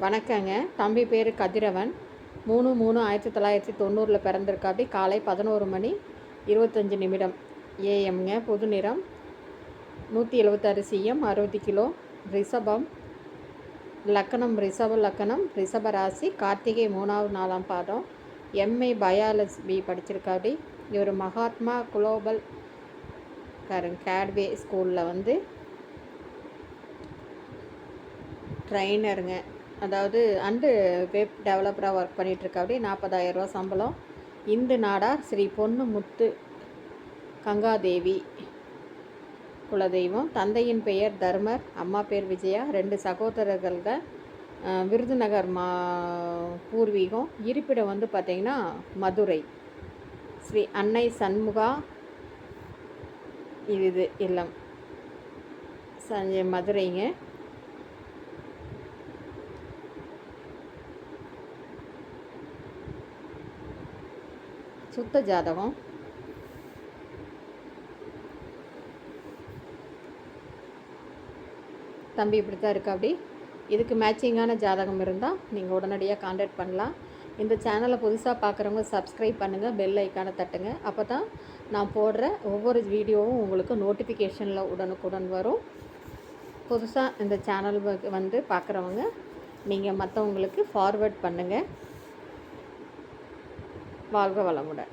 வணக்கங்க. தம்பி பேர் கதிரவன். மூணு மூணு ஆயிரத்தி தொள்ளாயிரத்தி தொண்ணூறில் பிறந்திருக்காப்படி காலை பதினோரு மணி இருபத்தஞ்சி நிமிடம். ஏஎம்ங்க புது நிறம். நூற்றி எழுபத்தாறு சிஎம் அறுபது கிலோ. ரிஷபம். லக்கணம் ரிஷப லக்கணம். ரிஷப ராசி. கார்த்திகை மூணாவது நாலாம் பாதம். எம்ஏ பயாலஜி படிச்சிருக்காப்படி இவர் மகாத்மா குளோபல் கரன் கேட்வே ஸ்கூலில் வந்து ட்ரைனருங்க. அதாவது அண்டு வெப் டெவலப்பராக ஒர்க் பண்ணிகிட்ருக்காப்படி நாற்பதாயிரரூவா சம்பளம். இந்து நாடார் ஸ்ரீ பொண்ணு முத்து கங்காதேவி குலதெய்வம். தந்தையின் பெயர் தர்மர் அம்மா பேர் விஜயா. ரெண்டு சகோதரர்கள்கள் விருதுநகர் மா பூர்வீகம். இருப்பிடம் வந்து பார்த்திங்கன்னா மதுரை. ஸ்ரீ அன்னை சண்முகா இது இது இல்லம் சஞ்சய் மதுரைங்க. சுத்த ஜாதகம். தம்பி இப்படி தான் இருக்கா அப்படி? இதுக்கு மேட்சிங்கான ஜாதகம் இருந்தால் நீங்கள் உடனடியாக காண்டாக்ட் பண்ணலாம். இந்த சேனலை புதுசாக பார்க்குறவங்க சப்ஸ்கிரைப் பண்ணுங்கள் பெல் ஐக்கானை தட்டுங்க. அப்போ தான் நான் போடுற ஒவ்வொரு வீடியோவும் உங்களுக்கு நோட்டிஃபிகேஷனில் உடனுக்குடன் வரும். புதுசாக இந்த சேனல் வந்து பார்க்குறவங்க நீங்கள் மற்றவங்களுக்கு ஃபார்வேர்ட் பண்ணுங்கள் வாழ்க வளமுடன்.